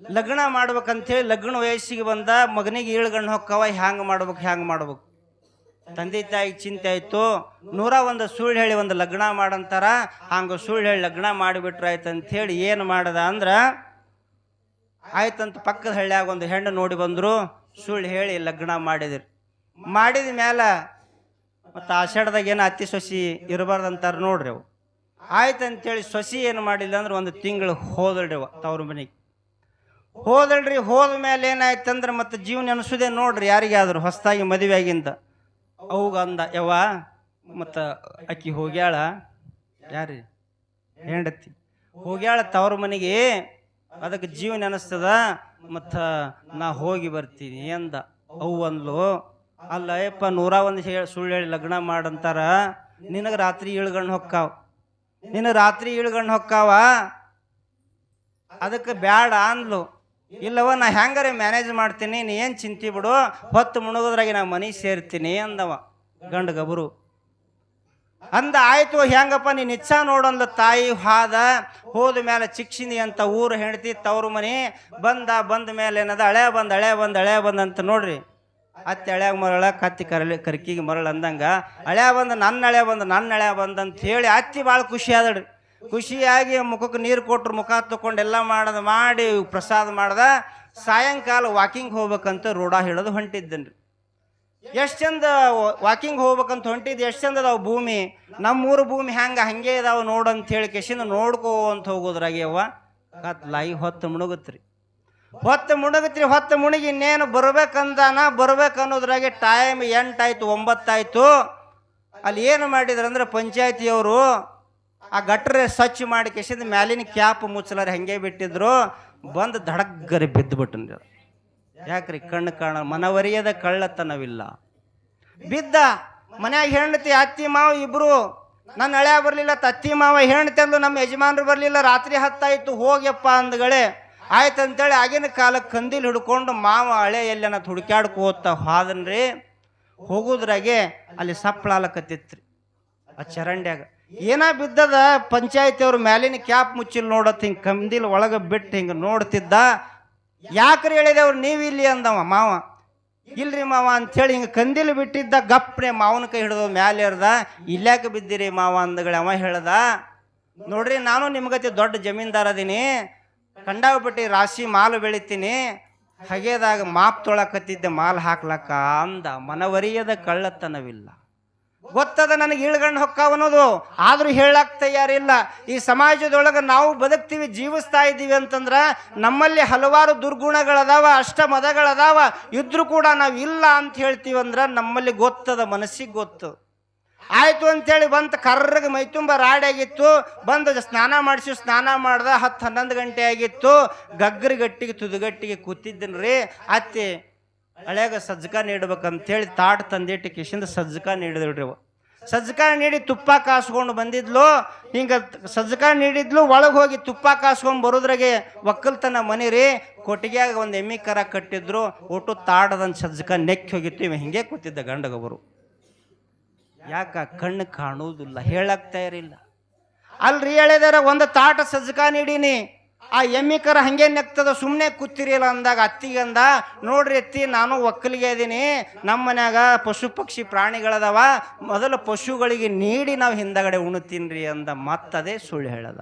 ಲಗ್ನ ಮಾಡ್ಬೇಕಂತೇಳಿ ಲಗ್ನ ವಯಸ್ಸಿಗೆ ಬಂದ ಮಗನಿಗೆ ಏಳುಗಣ್ಣು ಹೊಕ್ಕವ, ಹ್ಯಾಂಗೆ ಮಾಡ್ಬೇಕು, ಹ್ಯಾಂಗ ಮಾಡ್ಬೇಕು? ತಂದೆ ತಾಯಿ ಚಿಂತೆ ಆಯಿತು. ನೂರ ಒಂದು ಸುಳ್ಳು ಹೇಳಿ ಒಂದು ಲಗ್ನ ಮಾಡಂತಾರ. ಹಂಗ ಸುಳ್ಳು ಹೇಳಿ ಲಗ್ನ ಮಾಡಿಬಿಟ್ರಾಯ್ತು ಅಂತೇಳಿ ಏನು ಮಾಡದ ಅಂದ್ರ ಆಯ್ತಂತ ಪಕ್ಕದ ಹಳ್ಳಿಯಾಗ ಒಂದು ಹೆಣ್ಣು ನೋಡಿ ಬಂದ್ರು. ಸುಳ್ಳು ಹೇಳಿ ಲಗ್ನ ಮಾಡಿದ್ರಿ. ಮಾಡಿದ ಮೇಲೆ ಮತ್ತು ಆಷಾಢದಾಗ ಏನು ಅತ್ತಿ ಸೊಸಿ ಇರಬಾರ್ದಂತಾರ ನೋಡ್ರಿ ಅವು. ಆಯ್ತು ಸೊಸಿ ಏನು ಮಾಡಿಲ್ಲ ಅಂದ್ರೆ ಒಂದು ತಿಂಗಳು ಹೋದಳ್ರಿ ಅವ ತವ್ರ ಮನೆಗೆ. ಹೋದಳ್ರಿ, ಹೋದ ಮೇಲೆ ಏನಾಯ್ತಂದ್ರೆ ಮತ್ತೆ ಜೀವನ ಅನಿಸೋದೇ ನೋಡ್ರಿ ಯಾರಿಗಾದ್ರು ಹೊಸದಾಗಿ ಮದುವೆ ಆಗಿಂದ ಅಂದ ಯವ್ವ? ಮತ್ತು ಅಕ್ಕಿ ಹೋಗ್ಯಾಳ? ಯಾರಿ ಹೆಂಡತಿ. ಹೋಗ್ಯಾಳ ತವ್ರ ಮನೆಗೆ, ಅದಕ್ಕೆ ಜೀವನ ಅನಿಸ್ತದ ಮತ್ತು ನಾ ಹೋಗಿ ಬರ್ತೀನಿ ಅಂದ ಅವು ಅಂದ್ಲು, ಅಲ್ಲ, ಯಪ್ಪ, ನೂರ ಒಂದು ಹೇಳಿ ಸುಳ್ಳು ಹೇಳಿ ಲಗ್ನ ಮಾಡಂತಾರ, ನಿನಗೆ ರಾತ್ರಿ ಇಳ್ಗಣ್ಣು ಹೊಕ್ಕಾವ. ನಿನಗೆ ರಾತ್ರಿ ಇಳ್ಗಣ್ಣು ಹೊಕ್ಕಾವ? ಅದಕ್ಕೆ ಬ್ಯಾಡ ಅಂದ್ಲು. ಇಲ್ಲವ, ನಾ ಹೆಂಗಾರೆ ಮ್ಯಾನೇಜ್ ಮಾಡ್ತೀನಿ, ನೀ ಏನು ಚಿಂತೆ ಬಿಡು, ಹೊತ್ತು ಮುಣಗೋದ್ರಾಗೆ ನಾ ಮನೆ ಸೇರ್ತೀನಿ ಅಂದವ, ಗಂಡ ಗಬರು. ಅಂದ ಆಯ್ತು, ಹೆಂಗಪ್ಪ ನೀನು ಇಚ್ಛ ನೋಡಂದ ತಾಯಿ ಹಾದ, ಹೋದ ಮೇಲೆ ಚಿಕ್ಸಿನಿ ಅಂತ ಊರು ಹೆಂಡತಿ ತವ್ರ ಮನೆ, ಬಂದ ಬಂದ ಮೇಲೆ ಏನದ, ಹಳೆ ಬಂದ ಹಳೆ ಬಂದ ಹಳೆ ಬಂದ ಅಂತ ನೋಡ್ರಿ. ಅತ್ತೆ ಹಳ್ಯಾಗ ಮರಳ, ಕತ್ತಿ ಕರಲಿ ಕರ್ಕಿಗೆ ಮರಳ ಅಂದಂಗ, ಹಳೆ ಬಂದ, ನನ್ನ ಹಳೆ ಬಂದ, ನನ್ನ ಹಳೆ ಬಂದ ಅಂತ ಹೇಳಿ ಅತ್ತಿ ಭಾಳ ಖುಷಿ ಆದಡ್ರಿ ಖುಷಿಯಾಗಿ ಮುಖಕ್ಕೆ ನೀರು ಕೊಟ್ರು ಮುಖ ತಕೊಂಡು ಎಲ್ಲ ಮಾಡದ ಮಾಡಿ ಪ್ರಸಾದ ಮಾಡ್ದ, ಸಾಯಂಕಾಲ ವಾಕಿಂಗ್ ಹೋಗ್ಬೇಕಂತ ರೋಡ ಹಿಡಿದು ಹೊಂಟಿದ್ದನ್ರಿ. ಎಷ್ಟು ಚಂದ ವಾಕಿಂಗ್ ಹೋಗ್ಬೇಕಂತ ಹೊಂಟಿದ್ದು, ಎಷ್ಟು ಚಂದ ಅದಾವ ಭೂಮಿ. ನಮ್ಮೂರು ಭೂಮಿ ಹ್ಯಾಂಗೆ ಹಂಗೆ ಇದಾವ ನೋಡು ಅಂತ ಹೇಳಿ ಕೆಶಿಂದ ನೋಡ್ಕೋ ಅಂತ ಹೋಗೋದ್ರಾಗೆ ಅವ ಕತ್ಲಾಗಿ ಹೊತ್ತು ಮುಣುಗತ್ರಿ. ಹೊತ್ತು ಮುಣಗತ್ರಿ, ಹೊತ್ತು ಮುಣಗಿ ಇನ್ನೇನು ಬರ್ಬೇಕಂದಾನ ಬರ್ಬೇಕನ್ನೋದ್ರಾಗೆ ಟೈಮ್ ಎಂಟಾಯ್ತು ಒಂಬತ್ತಾಯ್ತು. ಅಲ್ಲಿ ಏನು ಮಾಡಿದ್ರಂದ್ರೆ ಪಂಚಾಯತಿಯವರು ಆ ಗಟ್ರೆ ಸ್ವಚ್ಛ ಮಾಡಿ ಕೆಸಿದ ಮ್ಯಾಲಿನ ಕ್ಯಾಪ್ ಮುಚ್ಚಲಾರ ಹೆಂಗೆ ಬಿಟ್ಟಿದ್ರು? ಬಂದು ದಡಗ್ಗರಿ ಬಿದ್ದು ಬಿಟ್ಟನ್ರಿ. ಯಾಕ್ರಿ ಕಣ್ಣು ಕಾಣ, ಮನವರಿಯದ ಕಳ್ಳತನವಿಲ್ಲ. ಬಿದ್ದ, ಮನ್ಯಾಗ ಹೆಣ್ತಿ ಅತ್ತಿ, ಮಾವ ಇಬ್ರು ನನ್ನ ಹಳೆ ಬರಲಿಲ್ಲ, ತತ್ತಿ, ಮಾವ ಹೆಣ್ತಿ ಅಂದು ನಮ್ಮ ಯಜಮಾನರು ಬರಲಿಲ್ಲ, ರಾತ್ರಿ ಹತ್ತಾಯ್ತು, ಹೋಗ್ಯಪ್ಪ ಅಂದ್ಗಳೇ ಆಯ್ತು ಅಂತೇಳಿ ಆಗಿನ ಕಾಲಕ್ಕೆ ಕಂದಿಲ್ ಹಿಡ್ಕೊಂಡು ಮಾವ ಹಳೆ ಎಲ್ಲನ ಹುಡುಕ್ಯಾಡ್ಕೋತ ಹಾದನ್ರಿ. ಹೋಗುದ್ರಾಗೆ ಅಲ್ಲಿ ಸಪ್ಪಳಾಲಕತ್ತಿತ್ರಿ ಆ ಚರಂಡ್ಯಾಗ. ಏನ ಬಿದ್ದದ ಪಂಚಾಯತಿ ಅವ್ರ ಮ್ಯಾಲಿನ ಕ್ಯಾಪ್ ಮುಚ್ಚಿಲ್ ನೋಡತ್ ಹಿಂಗೆ ಕಂದಿಲ್ ಒಳಗೆ ಬಿಟ್ಟು ಹಿಂಗೆ ನೋಡ್ತಿದ್ದ. ಯಾಕ್ರಿ ಹೇಳಿದವ್ರು ನೀವು ಇಲ್ಲಿ ಅಂದವ ಮಾವ. ಇಲ್ರಿ ಮಾವ ಅಂಥೇಳಿ ಹಿಂಗೆ ಕಂದಿಲ್ ಬಿಟ್ಟಿದ್ದ ಗಪ್ನೆ ಮಾವನ ಕೈ ಹಿಡಿದು ಮ್ಯಾಲೆ ಇರ್ದ ಇಲ್ಯಾಕೆ ಬಿದ್ದಿರಿ ಮಾವ ಅಂದಗಳು ಅವ ಹೇಳ್ದ. ನೋಡ್ರಿ, ನಾನು ನಿಮ್ಗತಿ ದೊಡ್ಡ ಜಮೀನ್ದಾರ ಅದೀನಿ. ಕಂಡಾಗ್ಬಿಟ್ಟು ರಾಶಿ ಮಾಲು ಬೆಳಿತೀನಿ. ಹಗೆದಾಗ ಮಾಪ್ ತೊಳಕತ್ತಿದ್ದೆ, ಮಾಲ್ ಹಾಕ್ಲಕ್ಕ ಅಂದ. ಮನವರಿಯದ ಕಳ್ಳತನವಿಲ್ಲ. ಗೊತ್ತದ ನನಗೆ ಇಳ್ಗಂಡು ಹೊಕ್ಕಾವ ಅನ್ನೋದು ಆದರೂ ಹೇಳಕ್ ತಯಾರಿಲ್ಲ. ಈ ಸಮಾಜದೊಳಗೆ ನಾವು ಬದುಕ್ತೀವಿ, ಜೀವಿಸ್ತಾ ಇದ್ದೀವಿ ಅಂತಂದ್ರೆ ನಮ್ಮಲ್ಲಿ ಹಲವಾರು ದುರ್ಗುಣಗಳದಾವ ಅಷ್ಟ ಮದಗಳದಾವ ಇದ್ರೂ ಕೂಡ ನಾವು ಇಲ್ಲ ಅಂತ ಹೇಳ್ತೀವಿ ಅಂದ್ರೆ ನಮ್ಮಲ್ಲಿ ಗೊತ್ತದ ಮನಸ್ಸಿಗೆ ಗೊತ್ತು. ಆಯ್ತು ಅಂತೇಳಿ ಬಂತ ಕರ್ರಗೆ ಮೈತುಂಬ ರಾಡಾಗಿತ್ತು ಬಂದು ಸ್ನಾನ ಮಾಡಿಸಿ, ಸ್ನಾನ ಮಾಡ್ದ ಹತ್ತು ಹನ್ನೊಂದು ಗಂಟೆ ಆಗಿತ್ತು. ಗಗ್ಗರಿಗಟ್ಟಿಗೆ, ತುದುಗಟ್ಟಿಗೆ ಕೂತಿದ್ದೀನಿ ರೀ ಅತ್ತಿ ಹಳೆಯಾಗ ಸಜ್ಜಕ ನೀಡ್ಬೇಕಂತೇಳಿ ತಾಟ್ ತಂದಿಟ್ಟು ಕಿಶಿಂದ ಸಜ್ಜಕ ನೀಡಿದ್ರಿ ಸಜ್ಜಕ ನೀಡಿ ತುಪ್ಪ ಕಾಸ್ಕೊಂಡು ಬಂದಿದ್ಲು, ಹಿಂಗೆ ಸಜ್ಜಕ ನೀಡಿದ್ಲು, ಒಳಗೆ ಹೋಗಿ ತುಪ್ಪ ಕಾಸ್ಕೊಂಡು ಬರೋದ್ರಾಗೆ ಒಕ್ಕಲ್ತನ ಮನೆ ರೀ, ಕೊಟ್ಟಿಗೆಯಾಗ ಒಂದು ಎಮ್ಮಿ ಕರ ಕಟ್ಟಿದ್ರು, ಒಟ್ಟು ತಾಡದಂದು ಸಜ್ಜಕ ನೆಕ್ಕಿ ಹೋಗಿತ್ತು, ಇವ ಹಿಂಗೆ ಕೂತಿದ್ದ ಗಂಡಗೊಬ್ಬರು ಯಾಕ ಕಣ್ಣು ಕಾಣುವುದಿಲ್ಲ, ಹೇಳಕ್ ತಯಾರಿಲ್ಲ. ಅಲ್ರಿ ಹೇಳಿದಾರ, ಒಂದು ತಾಟ ಸಜ್ಜಕ ನೀಡೀನಿ. ಆ ಎಮ್ಮಿ ಕರ ಹಂಗೆ ನೆಕ್ತದ ಸುಮ್ಮನೆ ಕೂತಿರಿಲ್ಲ ಅಂದಾಗ ಅತ್ತಿಗೆ ಅಂದ, ನೋಡ್ರಿ ಅತ್ತಿ, ನಾನು ಒಕ್ಕಲಿಗೆ ಇದ್ದೀನಿ ನಮ್ಮ ಮನ್ಯಾಗ ಪಶು ಪಕ್ಷಿ ಪ್ರಾಣಿಗಳದವ, ಮೊದಲು ಪಶುಗಳಿಗೆ ನೀಡಿ ನಾವು ಹಿಂದಗಡೆ ಉಣ್ತೀನ್ರಿ ಅಂದ ಮತ್ತದೇ ಸುಳ್ಳು ಹೇಳದ.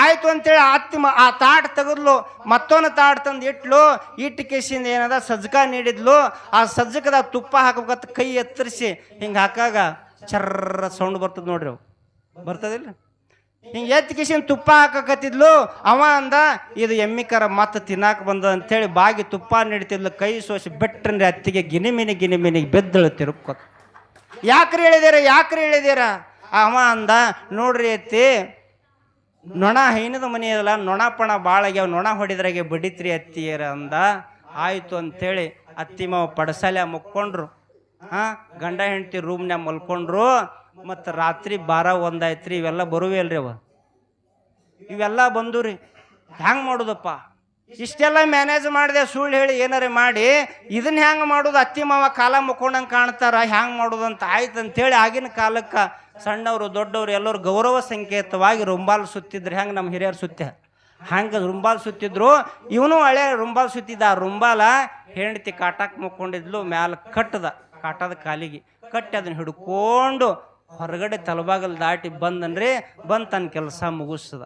ಆಯ್ತು ಅಂತೇಳಿ ಅತ್ತಿ ಆ ತಾಟ್ ತೆಗದ್ಲು, ಮತ್ತೊಂದು ತಾಟ್ ತಂದು ಇಟ್ಲು, ಇಟ್ಟು ಕೇಸಿಂದ ಏನದ, ಸಜ್ಜಕ ನೀಡಿದ್ಲು, ಆ ಸಜ್ಜಕದ ತುಪ್ಪ ಹಾಕಬೇಕತ್ತ ಕೈ ಎತ್ತರಿಸಿ ಹಿಂಗೆ ಹಾಕಾಗ ಚರ್ರ ಸೌಂಡ್ ಬರ್ತದ ನೋಡ್ರಿ ಅವು. ಬರ್ತದಿಲ್ಲ ಹಿಂಗೆ ಎತ್ತಿ ಕಿಶಿನ ತುಪ್ಪ ಹಾಕಕತ್ತಿದ್ಲು, ಅವ ಅಂದ, ಇದು ಎಮ್ಮಿ ಕರ ಮತ್ತೆ ತಿನ್ನಾಕ ಬಂದ ಅಂತೇಳಿ ಬಾಗಿ ತುಪ್ಪ ನೀಡ್ತಿದ್ಲು, ಕೈ ಸೋಸಿ ಬೆಟ್ಟ್ರೆ ಅತ್ತಿಗೆ ಗಿನಿಮಿನಿ ಗಿನಿಮಿನಿಗೆ ಬೆದ್ದಳು ತಿರುಕ್ಕ ಯಾಕ್ರಿ ಹೇಳಿದೀರ ಯಾಕ್ರಿ ಹೇಳಿದೀರ? ಅವ ಅಂದ, ನೋಡ್ರಿ ಅತ್ತಿ, ನೊಣ ಹೈನದ ಮನೆ ಅದಲ್ಲ ನೊಣಪಣ ಆಗ್ಯಾವ, ನೊಣ ಹೊಡಿದ್ರಾಗೆ ಬಡಿತ್ರಿ ಅತ್ತಿಯರ ಅಂದ. ಆಯ್ತು ಅಂತೇಳಿ ಅತ್ತಿ ಮಾವ ಪಡಸಾಲೆ ಮುಕ್ಕೊಂಡ್ರು. ಹಾಂ ಗಂಡ ಹೆಂಡತಿ ರೂಮ್ನ್ಯಾಗ ಮಲ್ಕೊಂಡ್ರು. ಮತ್ತು ರಾತ್ರಿ ಬಾರ ಒಂದಾಯ್ತ್ರಿ ಇವೆಲ್ಲ ಬರುವೆ ಅಲ್ರಿ ಅವ. ಇವೆಲ್ಲ ಬಂದು ರೀ ಹ್ಯಾಂಗೆ ಮಾಡೋದಪ್ಪ? ಇಷ್ಟೆಲ್ಲ ಮ್ಯಾನೇಜ್ ಮಾಡಿದೆ ಸುಳ್ಳು ಹೇಳಿ ಏನಾರೇ ಮಾಡಿ ಇದನ್ನ ಹೆಂಗೆ ಮಾಡೋದು? ಅತ್ತಿ ಮಾವ ಕಾಲ ಮುಕ್ಕೊಂಡಂಗೆ ಕಾಣ್ತಾರ ಹ್ಯಾಂಗೆ ಮಾಡೋದು ಅಂತ ಆಯ್ತು ಅಂತೇಳಿ ಆಗಿನ ಕಾಲಕ್ಕೆ ಸಣ್ಣವರು, ದೊಡ್ಡವರು ಎಲ್ಲರೂ ಗೌರವ ಸಂಕೇತವಾಗಿ ರುಂಬಾಲ್ ಸುತ್ತಿದ್ರು. ಹೆಂಗೆ ನಮ್ಮ ಹಿರಿಯರು ಸುತ್ತ? ಹಂಗೆ ರುಂಬಾಲ್ ಸುತ್ತಿದ್ರು. ಇವನು ಹಳೆ ರುಂಬಾಲ್ ಸುತ್ತಿದ್ದ. ಆ ರುಂಬಾಲ ಹೆಂಡತಿ ಕಾಟಕ್ಕೆ ಮುಕ್ಕೊಂಡಿದ್ಲು, ಮ್ಯಾಲ ಕಟ್ಟದ, ಕಾಟದ ಕಾಲಿಗೆ. ಕಟ್ಟಿ ಅದನ್ನ ಹಿಡ್ಕೊಂಡು ಹೊರಗಡೆ ತಲಬಾಗಲ್ ದಾಟಿ ಬಂದನ್ರಿ, ಬಂದು ತನ್ನ ಕೆಲಸ ಮುಗಿಸ್ತದ.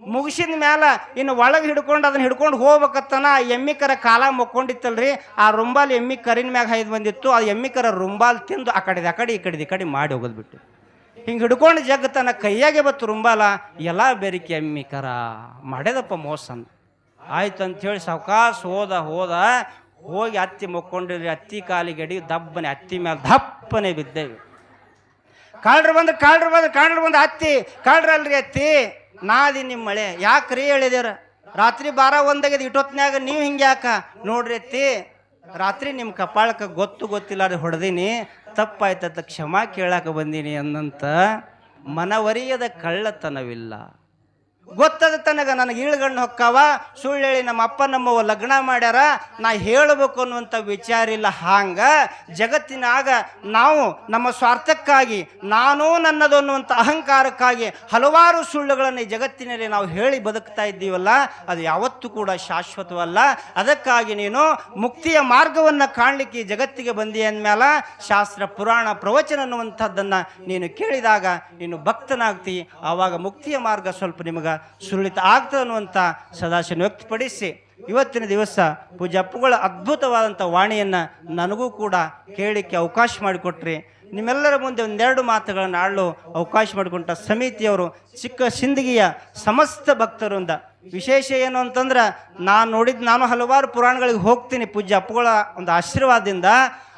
ಮುಗಿಸಿದ ಮ್ಯಾಲ ಇನ್ನು ಒಳಗೆ ಹಿಡ್ಕೊಂಡು ಅದನ್ನ ಹಿಡ್ಕೊಂಡು ಹೋಗ್ಬೇಕತ್ತನ ಎಮ್ಮಿ ಕರ ಕಾಲ ಮುಕ್ಕೊಂಡಿತ್ತಲ್ರಿ, ಆ ರುಂಬಾಲ್ ಎಮ್ಮಿ ಕರಿನ ಮ್ಯಾಗ ಹೈದು ಬಂದಿತ್ತು, ಆ ಎಮ್ಮಿ ಕರ ರುಂಬಾಲ್ ತಿಂದು ಆ ಕಡೆದು, ಆ ಕಡೆ ಈ ಕಡೆ ಈ ಕಡೆ ಮಾಡಿ ಹೋಗೋದು ಬಿಟ್ಟು. ಹಿಂಗೆ ಹಿಡ್ಕೊಂಡು ತನ್ನ ಕೈಯಾಗೆ ಬತ್ತು ರುಂಬಾಲ, ಎಲ್ಲ ಬೆರಿಕೆ ಎಮ್ಮಿ ಕರ, ಮಾಡ್ಯದಪ್ಪ ಮೋಸನ್ ಆಯ್ತು ಹೇಳಿ ಸಾವಕಾಶ ಹೋದ ಹೋದ, ಹೋಗಿ ಅತ್ತಿ ಮುಕ್ಕೊಂಡಿರಿ, ಅತ್ತಿ ಕಾಲಿಗೆ ಅಡಿ ದಬ್ಬನೆ, ಅತ್ತಿ ಮೇಲೆ ದಪ್ಪನೆ ಬಿದ್ದೇವೆ. ಕಾಳ್ರು ಬಂದು ಕಾಳ್ರು ಬಂದು ಕಾಳ್ರು ಬಂದು ಹತ್ತಿ ಕಾಳ್ರಲ್ರಿ ಅತ್ತಿ ನಾದಿ ನಿಮ್ಮ ಮಳೆ. ಯಾಕ್ರಿ ಹೇಳಿದೇವ್ರ? ರಾತ್ರಿ ಬಾರ ಒಂದಾಗ್ಯದ ಇಟ್ಟೊತ್ನ್ಯಾಗ ನೀವು ಹಿಂಗೆ ಯಾಕ? ನೋಡ್ರಿ ಅತ್ತಿ ರಾತ್ರಿ ನಿಮ್ಮ ಕಪಾಳಕ್ಕೆ ಗೊತ್ತು ಗೊತ್ತಿಲ್ಲ ಅದು ಹೊಡೆದೀನಿ. ತಪ್ಪಾಯ್ತದ ಕ್ಷಮಾ ಕೇಳಾಕ ಬಂದೀನಿ ಅನ್ನಂತ ಮನವರಿಯದ ಕಳ್ಳತನವಿಲ್ಲ. ಗೊತ್ತದ ತನಗ ನನಗೆ ಇಳ್ಗಣ್ಣು ಹೊಕ್ಕಾವ ಸುಳ್ಳು ಹೇಳಿ ನಮ್ಮ ಅಪ್ಪ ನಮ್ಮವ್ವ ಲಗ್ನ ಮಾಡ್ಯಾರ, ನಾ ಹೇಳಬೇಕು ಅನ್ನುವಂಥ ವಿಚಾರ ಇಲ್ಲ. ಹಾಂಗ ಜಗತ್ತಿನಾಗ ನಾವು ನಮ್ಮ ಸ್ವಾರ್ಥಕ್ಕಾಗಿ, ನಾನೂ ನನ್ನದು ಅನ್ನುವಂಥ ಅಹಂಕಾರಕ್ಕಾಗಿ ಹಲವಾರು ಸುಳ್ಳುಗಳನ್ನು ಈ ಜಗತ್ತಿನಲ್ಲಿ ನಾವು ಹೇಳಿ ಬದುಕ್ತಾ ಇದ್ದೀವಲ್ಲ, ಅದು ಯಾವತ್ತೂ ಕೂಡ ಶಾಶ್ವತವಲ್ಲ. ಅದಕ್ಕಾಗಿ ನೀನು ಮುಕ್ತಿಯ ಮಾರ್ಗವನ್ನು ಕಾಣಲಿಕ್ಕೆ ಈ ಜಗತ್ತಿಗೆ ಬಂದಿ ಅಂದಮೇಲೆ ಶಾಸ್ತ್ರ, ಪುರಾಣ, ಪ್ರವಚನ ಅನ್ನುವಂಥದ್ದನ್ನು ನೀನು ಕೇಳಿದಾಗ ನೀನು ಭಕ್ತನಾಗ್ತಿ. ಆವಾಗ ಮುಕ್ತಿಯ ಮಾರ್ಗ ಸ್ವಲ್ಪ ನಿಮಗೆ ಸುರಳಿತ ಆಗ್ತದೆ ಅನ್ನುವಂಥ ಸದಾಶನ ವ್ಯಕ್ತಪಡಿಸಿ, ಇವತ್ತಿನ ದಿವಸ ಪೂಜಪ್ಪುಗಳ ಅದ್ಭುತವಾದಂಥ ವಾಣಿಯನ್ನು ನನಗೂ ಕೂಡ ಕೇಳಲಿಕ್ಕೆ ಅವಕಾಶ ಮಾಡಿಕೊಟ್ರಿ. ನಿಮ್ಮೆಲ್ಲರ ಮುಂದೆ ಒಂದೆರಡು ಮಾತುಗಳನ್ನು ಆಡಲು ಅವಕಾಶ ಮಾಡಿಕೊಂಡ ಸಮಿತಿಯವರು, ಚಿಕ್ಕ ಸಿಂದಗಿಯ ಸಮಸ್ತ ಭಕ್ತರಿಂದ ವಿಶೇಷ ಏನು ಅಂತಂದ್ರೆ, ನಾನು ನೋಡಿದ ನಾನು ಹಲವಾರು ಪುರಾಣಗಳಿಗೆ ಹೋಗ್ತೀನಿ ಪೂಜ್ಯ ಅಪ್ಪುಗಳ ಒಂದು ಆಶೀರ್ವಾದದಿಂದ,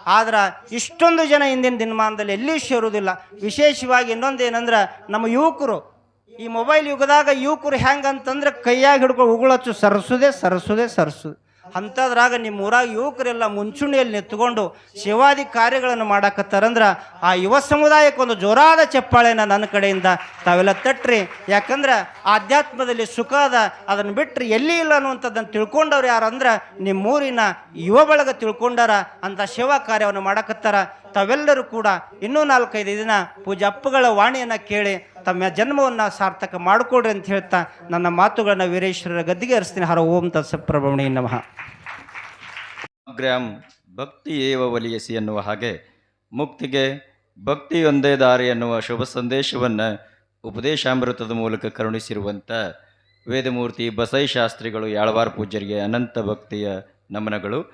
ಆದ್ರೆ ಇಷ್ಟೊಂದು ಜನ ಇಂದಿನ ದಿನಮಾನದಲ್ಲಿ ಎಲ್ಲಿಯೂ ಸೇರುವುದಿಲ್ಲ. ವಿಶೇಷವಾಗಿ ಇನ್ನೊಂದು ಏನಂದ್ರೆ ನಮ್ಮ ಯುವಕರು ಈ ಮೊಬೈಲ್ ಯುಗದಾಗ ಯುವಕರು ಹೆಂಗಂತಂದ್ರೆ ಕೈಯಾಗ ಹಿಡ್ಕೊಂಡು ಉಗುಳಚ್ಚು ಸರಸುದೇ ಸರಸುದೇ, ಸರಸುದೆ. ಅಂಥದ್ರಾಗ ನಿಮ್ಮ ಊರಾಗ ಯುವಕರೆಲ್ಲ ಮುಂಚೂಣಿಯಲ್ಲಿ ನಿಂತ್ಕೊಂಡು ಸೇವಾದಿ ಕಾರ್ಯಗಳನ್ನು ಮಾಡಾಕತ್ತಾರಂದ್ರೆ ಆ ಯುವ ಸಮುದಾಯಕ್ಕೆ ಒಂದು ಜೋರಾದ ಚಪ್ಪಾಳೆನ ನನ್ನ ಕಡೆಯಿಂದ ತಾವೆಲ್ಲ ತಟ್ರಿ. ಯಾಕಂದ್ರೆ ಆಧ್ಯಾತ್ಮದಲ್ಲಿ ಸುಖ ಅದ, ಅದನ್ನು ಬಿಟ್ಟರೆ ಎಲ್ಲಿ ಇಲ್ಲ ಅನ್ನುವಂಥದ್ದನ್ನು ತಿಳ್ಕೊಂಡವ್ರು ಯಾರಂದ್ರೆ ನಿಮ್ಮೂರಿನ ಯುವ ಬಳಗ ತಿಳ್ಕೊಂಡಾರ ಅಂತ ಸೇವಾ ಕಾರ್ಯವನ್ನು ಮಾಡಕತ್ತಾರ. ತಾವೆಲ್ಲರೂ ಕೂಡ ಇನ್ನೂ ನಾಲ್ಕೈದು ದಿನ ಪೂಜೆ ಅಪ್ಪಗಳ ವಾಣಿಯನ್ನು ಕೇಳಿ ತಮ್ಮ ಜನ್ಮವನ್ನು ಸಾರ್ಥಕ ಮಾಡಿಕೊಡ್ರಿ ಅಂತ ಹೇಳ್ತಾ ನನ್ನ ಮಾತುಗಳನ್ನ ವೀರೇಶ್ವರರ ಗದ್ದಿಗೆ ಹರಿಸ್ತೀನಿ. ಹರ ಓಂ ತತ್ಸಪ್ರಭಮಣಿ ನಮಃ. ಗ್ರಾಮ್ ಭಕ್ತಿ ಏವ ಒಲಿಯಸಿ ಎನ್ನುವ ಹಾಗೆ ಮುಕ್ತಿಗೆ ಭಕ್ತಿಯೊಂದೇ ದಾರಿ ಎನ್ನುವ ಶುಭ ಸಂದೇಶವನ್ನು ಉಪದೇಶಾಮೃತದ ಮೂಲಕ ಕರುಣಿಸಿರುವಂಥ ವೇದಮೂರ್ತಿ ಬಸೈ ಶಾಸ್ತ್ರಿಗಳು ಯಾಳವಾರ ಪೂಜ್ಯರಿಗೆ ಅನಂತ ಭಕ್ತಿಯ ನಮನಗಳು.